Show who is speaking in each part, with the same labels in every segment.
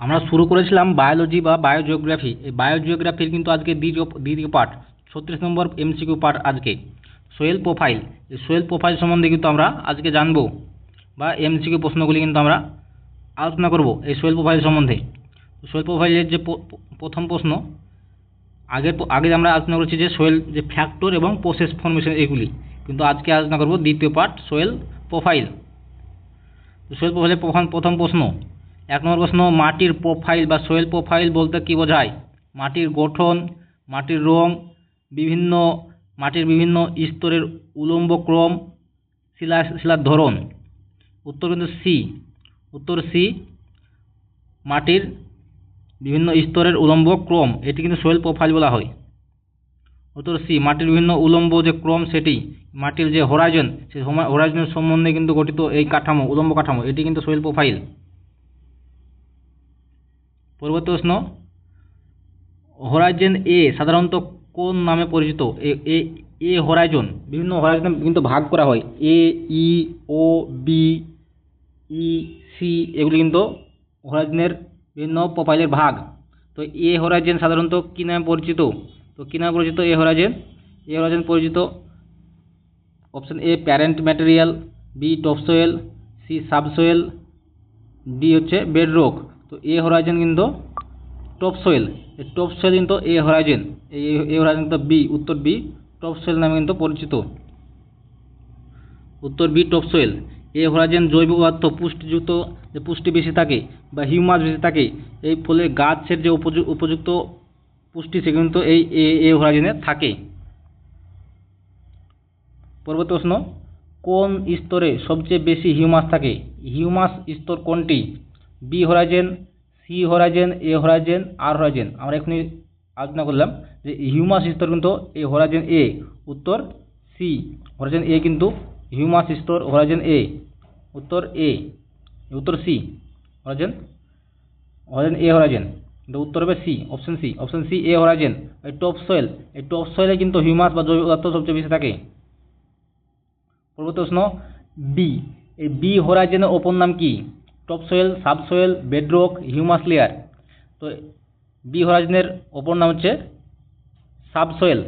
Speaker 1: আমরা শুরু করেছিলাম বায়োলজি বা বায়োজিওগ্রাফি এই বায়োজিওগ্রাফির কিন্তু আজকে দ্বিতীয় দ্বিতীয় পার্ট ছত্রিশ নম্বর এমসিকিউ পার্ট আজকে। সোয়েল প্রোফাইল এই সোয়েল প্রোফাইল সম্বন্ধে কিন্তু আমরা আজকে জানব বা এমসিকিউ প্রশ্নগুলি কিন্তু আমরা আলোচনা করব এই সোয়েল প্রোফাইল সম্বন্ধে। সোয়েল প্রোফাইলের যে প্রথম প্রশ্ন, আগের আগে আমরা আলোচনা করেছি যে সোয়েল যে ফ্যাক্টর এবং প্রসেস ফর্মেশন এগুলি। কিন্তু আজকে আলোচনা করব দ্বিতীয় পার্ট সোয়েল প্রোফাইল সোয়েল প্রোফাইলের প্রথম প্রশ্ন এক নম্বর প্রশ্ন, মাটির প্রোফাইল বা সোয়েল প্রোফাইল বলতে কী বোঝায়? মাটির গঠন, মাটির রং, বিভিন্ন, মাটির বিভিন্ন স্তরের উলম্ব ক্রম শিলা শিলার ধরন। উত্তর কিন্তু সি উত্তর সি মাটির বিভিন্ন স্তরের উলম্ব ক্রম, এটি কিন্তু সোয়েল প্রোফাইল বলা হয়। উত্তর সি মাটির বিভিন্ন উলম্ব যে ক্রম, সেটি মাটির যে হোরাইজন সেই হোরাইজনের সম্বন্ধে কিন্তু গঠিত এই কাঠামো, উলম্ব কাঠামো, এটি কিন্তু সোয়েল প্রোফাইল পরবর্তী প্রশ্ন হোরাইজেন এ সাধারণত কোন নামে পরিচিত? এ এ হোরাইজন বিভিন্ন হোরাইজন কিন্তু ভাগ করা হয়। এ ই ও বি ই সি এগুলি কিন্তু হোরাইজনের বিভিন্ন প্রোফাইলের ভাগ। তো এ হোরাইজেন সাধারণত কী নামে পরিচিত? তো কী নামে পরিচিত? এ হোরাইজেন এ হোরাইজেন পরিচিত option A parent material B topsoil C subsoil D হচ্ছে বেডরক তো এ হোরাইজেন কিন্তু টপসোয়েল এই টপসোয়েল কিন্তু এ হোরাইজেন এই এ হোরাইজেন কিন্তু বি উত্তর বি টপসোয়েল নামে কিন্তু পরিচিত। উত্তর বি টপসোয়েল এ হোরাইজেন জৈব পদার্থ পুষ্টিযুক্ত, যে পুষ্টি বেশি থাকে বা হিউমাস বেশি থাকে, এই ফলে গাছের যে উপযু- উপযুক্ত পুষ্টি, সে কিন্তু এই এ হোরাইজেনে থাকে। পরবর্তী প্রশ্ন, কোন স্তরে সবচেয়ে বেশি হিউমাস থাকে? হিউমাস স্তর কোনটি? বি হোরাইজেন সি হোরাইজেন এ হোরাইজেন আর হোরাইজেন আমরা এখনই আলোচনা করলাম যে হিউমাস স্তর কিন্তু এই হোরাইজেন এ উত্তর সি হোরাইজেন এ কিন্তু হিউমাস স্তর হোরাইজেন এ উত্তর এ উত্তর সি হোরাইজেন হোরাইজেন এ হোরাইজেন কিন্তু উত্তর হবে C option C option C A horizon এই টপ সয়েল এই টপ সয়েলে কিন্তু হিউমাস বা জৈব পদার্থ সবচেয়ে বেশি থাকে। পরবর্তী প্রশ্ন বি এই বি হোরাইজেনের অপর নাম কি? Top soil subsoil bedrock humus layer তো বি হোরাইজেনের অপর নাম হচ্ছে সাবসোয়েল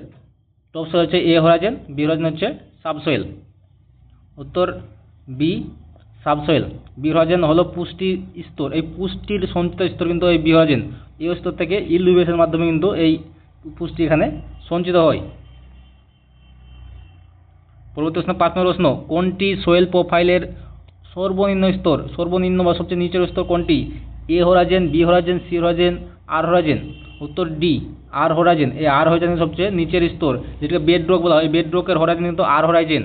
Speaker 1: টপ সোয়েল হচ্ছে এ হোরাইজেন বি হোরাইজেন হচ্ছে সাবসোয়েল উত্তর বি সাবসোয়েল বি হোরাইজেন হলো পুষ্টি স্তর। এই পুষ্টির সঞ্চিত স্তর কিন্তু এই বি হোরাইজেন এই স্তর থেকে ইলুবেশনের মাধ্যমে কিন্তু এই পুষ্টি এখানে সঞ্চিত হয়। পরবর্তী প্রশ্ন পাঁচ নম্বর প্রশ্ন, কোনটি সোয়েল প্রোফাইলের সর্বনিম্ন স্তর, সর্বনিম্ন বা সবচেয়ে নিচের স্তর কোনটি? A horizon, B horizon, C horizon, R horizon. উত্তর ডি, আর হোরাজেন। এই আর হোরাজেন সবচেয়ে নিচের স্তর, যেটাকে বেড রোগ বলা হয়। বেড রোগের হোরাজেন কিন্তু আর হোরাইজেন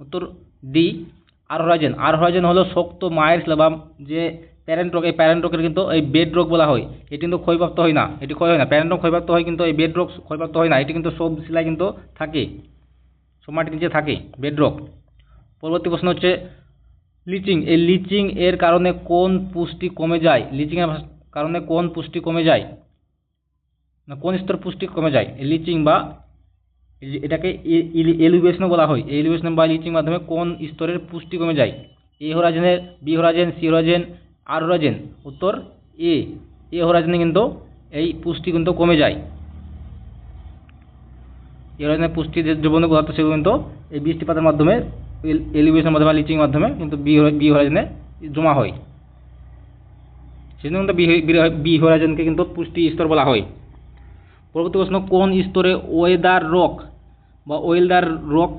Speaker 1: উত্তর ডি, আর হোরাইজেন আর হোরাইজেন হলো শক্ত মায়ের বা যে প্যারেন্ট রক এই প্যারেন্ট রোগের কিন্তু এই বেড রোগ বলা হয়। এটি কিন্তু ক্ষয়প্রাপ্ত হয় না। এটি ক্ষয় হয় না। প্যারেন্ট রক ক্ষয়প্রাপ্ত হয় কিন্তু এই বেড রোগ ক্ষয়প্রাপ্ত হয় না। এটি কিন্তু সব শিলায় কিন্তু থাকে। সব মাটির নিচে থাকে বেডরক। পরবর্তী প্রশ্ন হচ্ছে, লিচিং, এই লিচিং এর কারণে কোন পুষ্টি কমে যায়? লিচিং এর কারণে কোন পুষ্টি কমে যায়? না, কোন স্তর পুষ্টি কমে যায়? লিচিং বা এটাকে এলিভেশনও বলা হয়। এলিভেশন বা লিচিং মাধ্যমে কোন স্তরের পুষ্টি কমে যায়? এ হোরাজেনের B horizon C horizon R horizon উত্তর এ। এ হোরাজেনে কিন্তু এই পুষ্টি কিন্তু কমে যায়। এ ধরনের পুষ্টি যে দ্রবণ পদার্থ সেগুলো কিন্তু এই বৃষ্টিপাতের মাধ্যমে এলিভেশনের মাধ্যমে লিচিং মাধ্যমে, কিন্তু বি হোরাইজনে জমা হয়। সেজন্য কিন্তু বি হোরাইজনকে কিন্তু পুষ্টি স্তর বলা হয়। পরবর্তী প্রশ্ন, কোন স্তরে ওয়েদার রক বা ওয়েলদার রক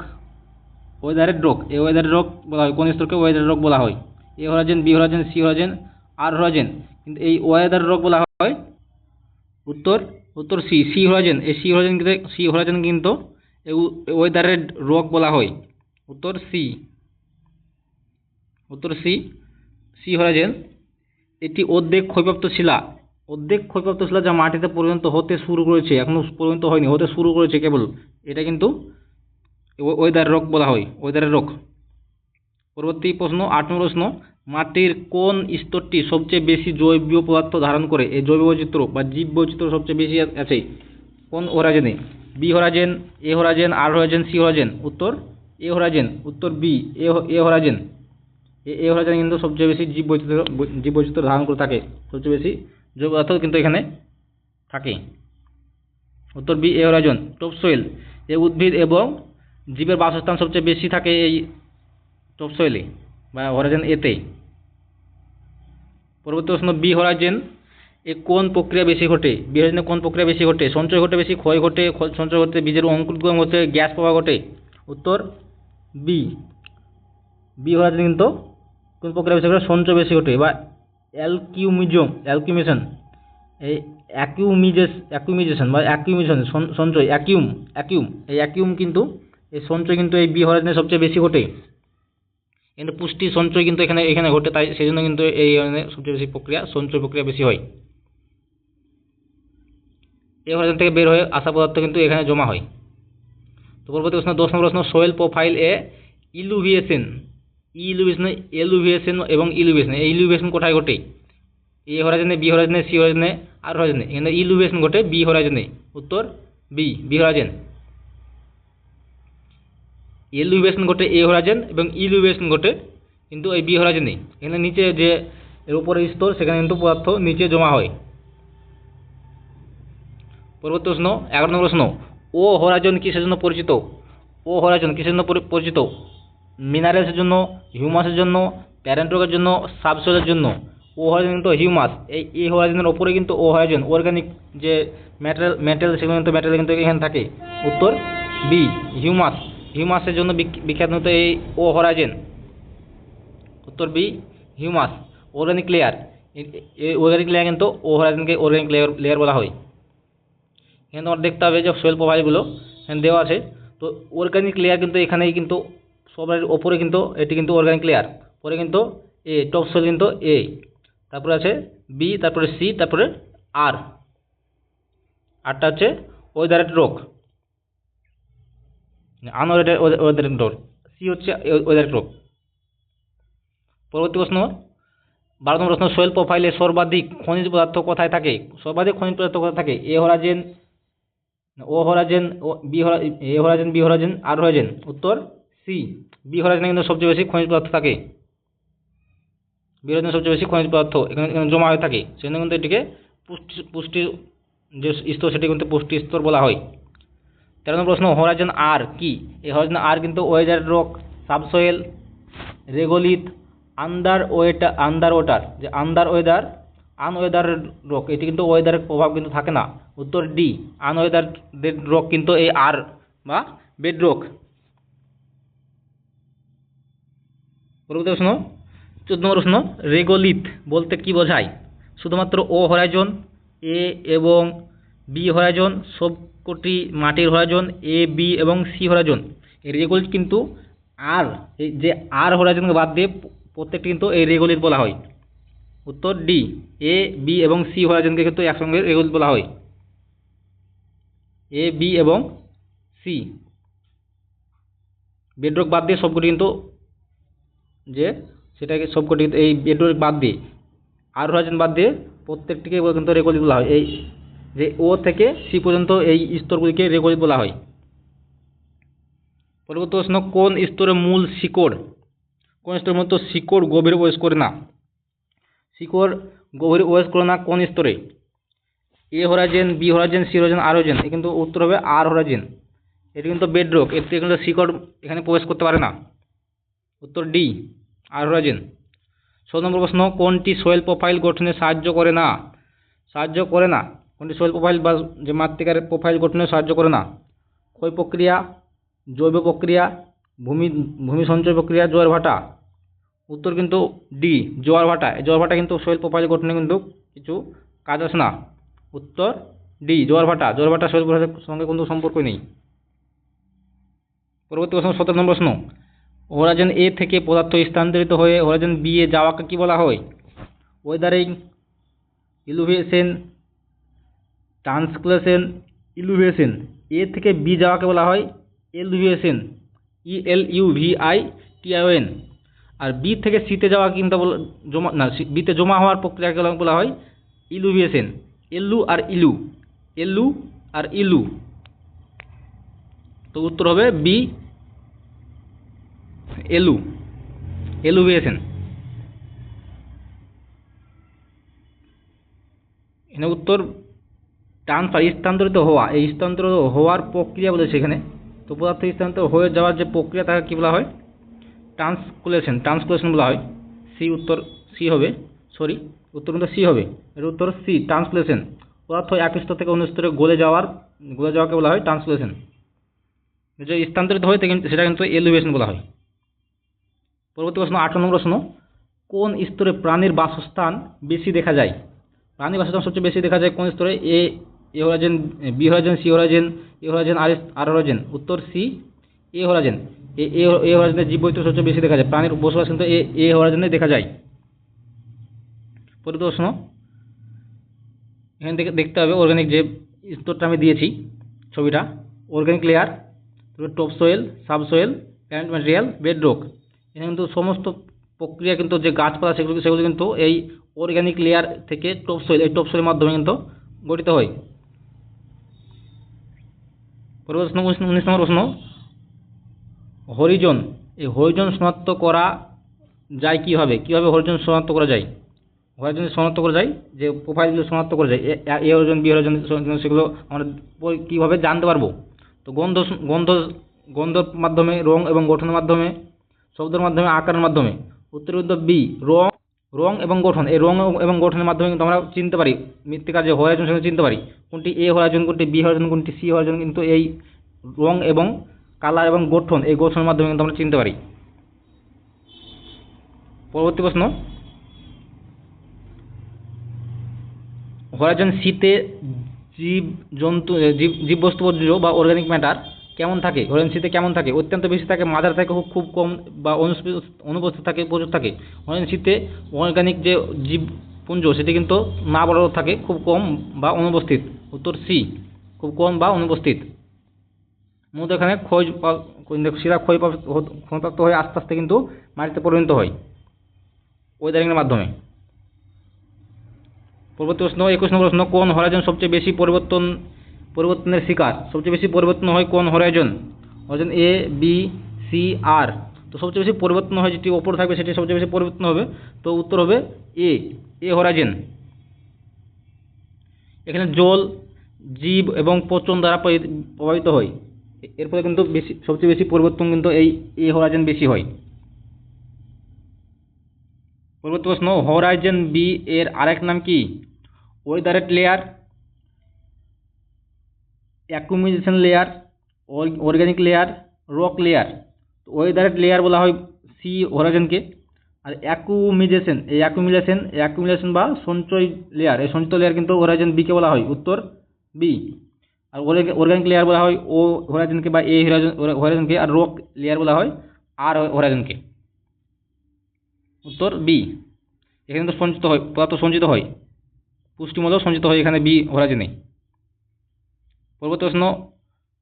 Speaker 1: ওয়েদারের রক এই ওয়েদারের রক বলা হয়, কোন স্তরকে ওয়েদার রক বলা হয়? এ হোরাইজেন বি হোরাইজেন সি হোরাইজেন আর হোরাইজেন কিন্তু এই ওয়েদার রক বলা হয় উত্তর উত্তর সি সি হোরাইজেন এই সি হোরাইজেন কিন্তু সি হোরাইজেন কিন্তু ওয়েদারের রক বলা হয়। উত্তর সি উত্তর সি সি হোরাইজেন। এটি অর্ধেক ক্ষয়প্রাপ্ত শিলা। অর্ধেক ক্ষয়প্রাপ্ত শিলা যা মাটিতে পরিণত হতে শুরু করেছে, এখনও পরিণত হয়নি, হতে শুরু করেছে কেবল। এটা কিন্তু ওয়েদার রক বলা হয়, ওয়েদারের রক পরবর্তী প্রশ্ন, আট নম্বর প্রশ্ন, মাটির কোন স্তরটি সবচেয়ে বেশি জৈব পদার্থ ধারণ করে? এই জৈব বৈচিত্র্য বা জীব বৈচিত্র্য সবচেয়ে বেশি আছে। কোন হোরাজেনে বি হোরাজেন এ হোরাজেন আর হোরাজেন সি হোরাজেন উত্তর এ হোরাজেন, উত্তর বি, এ এ হোরাজেন। এ হরাইজনে কিন্তু সবচেয়ে বেশি জীব বৈচিত্র্য জীব বৈচিত্র্য ধারণ করে থাকে, সবচেয়ে বেশি জৈব পদার্থ কিন্তু এখানে থাকে। উত্তর B, A horizon top soil এ উদ্ভিদ এবং জীবের বাসস্থান সবচেয়ে বেশি থাকে এই টপ বা হরাইজন এতে। পরবর্তী প্রশ্ন, বি হরাইজেন এ কোন প্রক্রিয়া বেশি ঘটে? বি হরাইজনে কোন প্রক্রিয়া বেশি ঘটে? সঞ্চয় ঘটে, বেশি ক্ষয় ঘটে সঞ্চয় ঘটে, বীজের অঙ্কুরোদ্গম ঘটে, গ্যাস প্রবাহ ঘটে? উত্তর বি বি হরাইজেন কিন্তু কোন প্রক্রিয়া বেশি ঘটে সঞ্চয় বেশি ঘটে বা অ্যালকিউমিজম অ্যালকিউমিশন এই অ্যাকিউমিজেস অ্যাকিউমিজেশন বা অ্যাকিউমিশন সঞ্চয় অ্যাকিউম অ্যাকিউম এই অ্যাকিউম কিন্তু, এই সঞ্চয় কিন্তু এই বি হরাইজনে সবচেয়ে বেশি ঘটে। কিন্তু পুষ্টি সঞ্চয় কিন্তু এখানে এখানে ঘটে, তাই সেই জন্য কিন্তু এই সবচেয়ে বেশি প্রক্রিয়া, সঞ্চয় প্রক্রিয়া বেশি হয়। এই হরাইজন থেকে বের হয়ে আসা পদার্থ কিন্তু এখানে জমা হয়। তো পরবর্তী প্রশ্ন দশ নম্বর প্রশ্ন সোয়েল প্রোফাইল এ ইলুভিয়েশন ইলুভিয়েশন এলুভিয়েশন এবং ইলুভিয়েশন এই ইলুভিয়েশন কোথায় ঘটে? এ হরাইজনে বি হরাইজনে সি হরাইজনে আর হরাইজনে এখানে ইলুভিয়েশন ঘটে বি হরাইজনে উত্তর বি বি হরাইজেন এলুভিয়েশন ঘটে এ হরাইজেন এবং ইলুভিয়েশন ঘটে কিন্তু এই বি হরাইজনে এখানে নিচে যে এর উপরে স্তর, সেখানে কিন্তু পদার্থ নিচে জমা হয়। পরবর্তী প্রশ্ন, এগারো নম্বর প্রশ্ন ও হরাইজন কিসের জন্য পরিচিত? ও হরাইজন কিসের জন্য পরিচিত? মিনারেলসের জন্য হিউমাসের জন্য প্যারেন্ট্রোকের জন্য সাবসোলের জন্য। ও হরাইজন কিন্তু হিউমাস এই এই হরাইজনের ওপরে কিন্তু ও হরাইজন অর্গানিক যে ম্যাটেরিয়াল ম্যাটেরিয়াল সেগুলো কিন্তু ম্যাটেরিয়াল কিন্তু এখানে থাকে। উত্তর বি হিউমাস হিউমাসের জন্য বিখ- বিখ্যাত কিন্তু এই ও হরাইজেন উত্তর বি হিউমাস অর্গানিক লেয়ার এই অর্গানিক লেয়ার কিন্তু ও হরাইজনকে অর্গানিক লেয়ার লেয়ার বলা হয়। এখানে তোমার দেখতে হবে যে সোয়েল প্রোফাইলগুলো এখানে দেওয়া আছে। তো অর্গানিক লেয়ার কিন্তু এখানেই কিন্তু সবার ওপরে কিন্তু এটি কিন্তু অর্গানিক লেয়ার পরে কিন্তু এ টপ সোয়েল কিন্তু এ তারপরে আছে বি তারপরে সি তারপরে আর আরটা হচ্ছে ওয়েদারেট রোগ আনওয়েদারেট ওয়েদারেট রোগ সি হচ্ছে ওয়েদারেট রোগ পরবর্তী প্রশ্ন, বারো নম্বর প্রশ্ন সোয়েল প্রোফাইলে সর্বাধিক খনিজ পদার্থ কোথায় থাকে? সর্বাধিক খনিজ পদার্থ কোথায় থাকে? এ হরাজেন ও হরাজেন ও বি এ হরাজেন বি হরাজেন আর হরাজেন উত্তর সি বি হরাজেনে কিন্তু সবচেয়ে বেশি খনিজ পদার্থ থাকে। বি হরাজেনে সবচেয়ে বেশি খনিজ পদার্থ এখানে জমা হয়ে থাকে। সেজন্য কিন্তু এটিকে পুষ্টি, পুষ্টির যে স্তর সেটি কিন্তু পুষ্টি স্তর বলা হয়। তেরো নম্বর প্রশ্ন হরাইজন আর কি? এই হরাইজন আর কিন্তু weather rock subsoil regolith under water under water যে আন্ডার ওয়েদার আনওয়েদারের রক এটি কিন্তু ওয়েদারের প্রভাব কিন্তু থাকে না। উত্তর ডি আনওয়েদারের রক কিন্তু এই আর বা বেড রক পরবর্তী প্রশ্ন চোদ্দ নম্বর প্রশ্ন রেগোলিথ বলতে কি বোঝায়? শুধুমাত্র ও হরাইজন এ এবং বি হরাইজন সবকটি মাটির হরাইজন এ বি এবং সি হরাইজন এই রেগোলিথ কিন্তু আর এই যে আর হরাইজনকে বাদ দিয়ে প্রত্যেকটি কিন্তু এই রেগোলিথ বলা হয়। উত্তর ডি, এ, বি এবং সি হরাইজনকে কিন্তু একসঙ্গে রেগোলিথ বলা হয়। এ, বি এবং সি। বেডরক বাদ দিয়ে সবকটি কিন্তু যে সেটাকে সবকটি এই বেডরক বাদ দিয়ে আর হরাইজন বাদ দিয়ে প্রত্যেকটিকে কিন্তু রেগোলিথ বলা হয়। এই যে ও থেকে সি পর্যন্ত এই স্তরগুলিকে রেগোলিথ বলা হয়। পরবর্তী প্রশ্ন, কোন স্তরে মূল শিকড়? কোন স্তরের মতো শিকড় গভীরে প্রবেশ করে না? শিকড় গভীরে প্রবেশ করে না, কোন স্তরে? A horizon B horizon C horizon R horizon A কিন্তু উত্তর হবে আর হরাইজেন এটি কিন্তু বেডরক এতে কিন্তু শিকড় এখানে প্রবেশ করতে পারে না। উত্তর ডি, আর হরাইজেন ষোলো নম্বর প্রশ্ন, কোনটি সোয়েল প্রোফাইল গঠনে সাহায্য করে না? সাহায্য করে না। কোনটি সোয়েল প্রোফাইল বা যে মাতৃকার প্রোফাইল গঠনে সাহায্য করে না? ক্ষয় প্রক্রিয়া, জৈব প্রক্রিয়া, ভূমি ভূমি সঞ্চয় প্রক্রিয়া, জোয়ার ভাটা। উত্তর কিন্তু ডি জোয়ার ভাটা। জোয়ার ভাটা কিন্তু সোয়েল প্রোফাইল গঠনে কিন্তু কিছু কাজ আসে না। উত্তর ডি জোয়ার ভাটা। জোয়ার ভাটা সোয়েল প্রোফাইলের সঙ্গে কোনো সম্পর্ক নেই। পরবর্তী প্রশ্ন, সতেরো নম্বর প্রশ্ন। হোরাইজন এ থেকে পদার্থ স্থানান্তরিত হয়ে হোরাইজন বি এ যাওয়াকে কি বলা হয়? Weathering illuviation translocation illuviation A থেকে বি যাওয়াকে বলা হয় eluviation E L U V I T I N R B থেকে সিতে যাওয়া কিন্তু জমা, না বিতে জমা হওয়ার প্রক্রিয়াকে বলা হয় ইলুভিয়েশন এলু আর ইলু। এলু আর ইলু। তো উত্তর হবে বি, এলু। এলুভিয়েশন এখানে উত্তর ট্রান্সফার স্থানান্তরিত হওয়া। এই স্থানান্তর হওয়ার প্রক্রিয়া বলেছে এখানে। তো পদার্থ স্থানান্তর হয়ে যাওয়ার যে প্রক্রিয়া, তাকে কী বলা হয়? ট্রান্সকুলেশন ট্রান্সকুলেশন বলা হয়। সি উত্তর সি হবে সরি উত্তর কিন্তু সি হবে। এর উত্তর সি ট্রান্সকুলেশন পদার্থ এক স্তর থেকে অন্য স্তরে গলে যাওয়ার, গলে যাওয়াকে বলা হয় ট্রান্সকুলেশন যে স্থানান্তরিত হয় তা কিন্তু, সেটা কিন্তু এলিভেশন বলা হয়। পরবর্তী প্রশ্ন আট নম্বর প্রশ্ন, কোন স্তরে প্রাণীর বাসস্থান বেশি দেখা যায়? প্রাণীর বাসস্থান সবচেয়ে বেশি দেখা যায় কোন স্তরে? এ এ হরাজেন বি হরাজেন সি হরাজেন এ হরাজেন আর আর হরাজেন উত্তর সি এ হরাজেন এ এ এ হরাজেনের জীববৈচিত্র্য সবচেয়ে বেশি দেখা যায়। প্রাণীর বসবাস কিন্তু এ এ হরাজেনে দেখা যায়। পরবর্তী প্রশ্ন এখান থেকে দেখতে হবে অর্গানিক যে স্তরটা আমি দিয়েছি ছবিটা। Organic layer top soil subsoil plant material bed bedrock এখানে কিন্তু সমস্ত প্রক্রিয়া কিন্তু যে গাছপালা, সেগুলো সেগুলো কিন্তু এই অর্গানিক লেয়ার থেকে টপ সোয়েল এই টপ সোয়েলের মাধ্যমে কিন্তু গঠিত হয়। প্রশ্ন উনিশ নম্বর প্রশ্ন। হরিজন, এই হরিজন শনাক্ত করা যায় কীভাবে? কীভাবে হরিজন শনাক্ত করা যায়? হরিজন শনাক্ত করা যায়, যে প্রোফাইলগুলো শনাক্ত করা যায়, এ- হরিজন, বি হরিজন সেগুলো আমরা কীভাবে জানতে পারব? তো গন্ধ গন্ধ গন্ধর মাধ্যমে, রং এবং গঠনের মাধ্যমে, শব্দের মাধ্যমে, আকারের মাধ্যমে। উত্তর বি, রং রং এবং গঠন। এই রং এবং গঠনের মাধ্যমে কিন্তু আমরা চিনতে পারি মৃত্তিকার যে হরাইজন সেটা চিনতে পারি। কোনটি এ হরাইজন কোনটি বি হরাইজন কোনটি সি হরাইজন কিন্তু এই রং এবং কালার এবং গঠন, এই গঠনের মাধ্যমে কিন্তু আমরা চিনতে পারি। পরবর্তী প্রশ্ন। হরাইজন শীতে জীব জন্তু জীব, জীববস্তু বর্জ্য বা অর্গানিক ম্যাটার কেমন থাকে? হরাইজন শীতে কেমন থাকে? অত্যন্ত বেশি থাকে, মাঝারি থাকে, খুব খুব কম বা অনুপস্থিত থাকে, প্রচুর থাকে। হরাইজন শীতে অর্গানিক যে জীবপুঞ্জ, সেটি কিন্তু না বরাবর থাকে, খুব কম বা অনুপস্থিত। উত্তর সি খুব কম বা অনুপস্থিত। মূলত এখানে পা- শিরা ক্ষয়প্রাপ্ত হয়ে আস্তে আস্তে কিন্তু মাটিতে পরিণত হয়। ওয়েদারিংয়ের মাধ্যমে। পরবর্তী প্রশ্ন একুশ নম্বর প্রশ্ন কোন হরাইজন সবচেয়ে বেশি পরিবর্তন, পরিবর্তনের শিকার? সবচেয়ে বেশি পরিবর্তন হয় কোন horizon horizon A B C আর তো সবচেয়ে বেশি পরিবর্তন হয় যেটি ওপর থাকবে, সেটি সবচেয়ে বেশি পরিবর্তন হবে। তো উত্তর হবে এ এ হরাইজন এখানে জল, জীব এবং পচন দ্বারা প্রভাবিত হয়। এ- এর ফলে কিন্তু বেশি, সবচেয়ে বেশি পরিবর্তন কিন্তু এই এ হরাইজন বেশি হয়। পরবর্তী প্রশ্ন হরাইজন বি এর আরেক নাম কি? Weathered layer accumulation layer organic layer rock layer weathered layer বলা হয় সি হরাইজনকে আর অ্যাকুমিজেশন এই অ্যাকুমিলেশন অ্যাকুমিলেশন বা সঞ্চয় লেয়ার এই সঞ্চিত লেয়ার কিন্তু হরাইজন বিকে বলা হয়। উত্তর বি আর অর্গানিক লেয়ার বলা হয় ও হরাইজনকে বা এ হরাইজন হরাইজনকে আর রক লেয়ার বলা হয় আর হরাইজনকে। উত্তর বি। এখানে তো সঞ্চিত হয় পদার্থ সঞ্চিত হয়। পুষ্টিমূলক সঞ্চিত হয় এখানে বি হরাইজনে। পরবর্তী প্রশ্ন,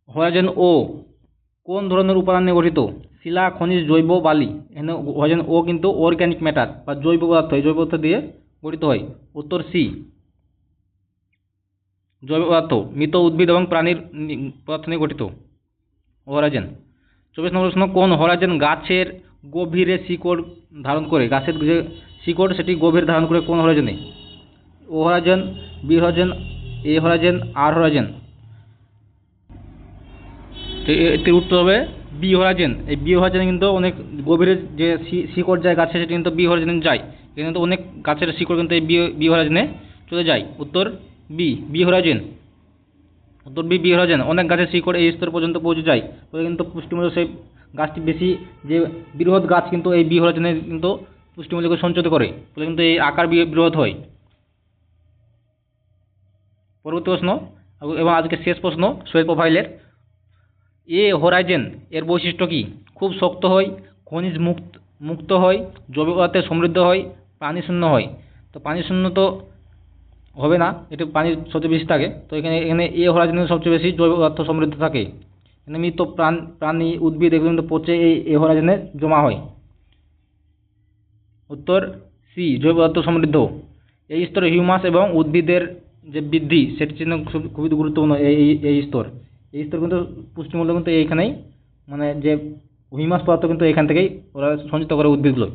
Speaker 1: হরাইজন ও কোন ধরনের উপাদান নিয়ে গঠিত? শিলা, খনিজ, জৈব, বালি। এখানে হরাইজন ও কিন্তু অর্গানিক ম্যাটার বা জৈব পদার্থ। জৈব পদার্থ দিয়ে গঠিত হয়। উত্তর সি। জৈব পদার্থ মৃত উদ্ভিদ এবং প্রাণীর পদার্থ নিয়ে গঠিত। হরাইজন। চব্বিশ নম্বর প্রশ্ন, কোন হরাইজন গাছের গভীরে শিকড় ধারণ করে? গাছের যে শিকড়, সেটি গভীর ধারণ করে কোন হরাইজনে? O horizon, B horizon, A horizon, R A- এটির উত্তর হবে বি হরাইজন। এই বি হরাইজনে কিন্তু অনেক গভীরে যে শিকড় যায় গাছে, সেটি কিন্তু বি হরাইজনে যায়। কিন্তু অনেক গাছের শিকড় কিন্তু এই বি হরাইজনে চলে যায়। উত্তর বি বি হরাইজন উত্তর বি বি হরাইজন অনেক গাছের শিকড় এই স্তর পর্যন্ত পৌঁছে যায়। ফলে কিন্তু পুষ্টিমূল্য সেই গাছটি বেশি যে বৃহৎ গাছ কিন্তু এই বি হরাইজনে কিন্তু পুষ্টিমূল্যকে সঞ্চিত করে। ফলে কিন্তু এই আকার বৃহৎ হয়। পরবর্তী প্রশ্ন, এবং আজকে শেষ প্রশ্ন সোয়েল প্রোফাইলের। এ হোরাইজেন এর বৈশিষ্ট্য কি? খুব শক্ত হয়, খনিজ মুক্ত মুক্ত হয়, জৈব পদার্থে সমৃদ্ধ হয়, পানি শূন্য হয়। তো পানি শূন্য তো হবে না এটা পানি সবচেয়ে বেশি থাকে। তো এখানে এখানে এ হোরাইজেনে সবচেয়ে বেশি জৈব পদার্থ সমৃদ্ধ থাকে। এখানে মৃত প্রাণ, প্রাণী, উদ্ভিদ এগুলো কিন্তু পচে এই এ হোরাইজেনে জমা হয়। উত্তর সি জৈব পদার্থ সমৃদ্ধ। এই স্তরে হিউমাস এবং উদ্ভিদের যে বৃদ্ধি সেটি খুব- খুবই গুরুত্বপূর্ণ এই- এই স্তর। এই স্তর কিন্তু পুষ্টিমূল্য কিন্তু এইখানেই মানে যে হিউমাস পদার্থ কিন্তু এখান থেকেই ওরা সঞ্চিত করে উদ্ভিদগুলো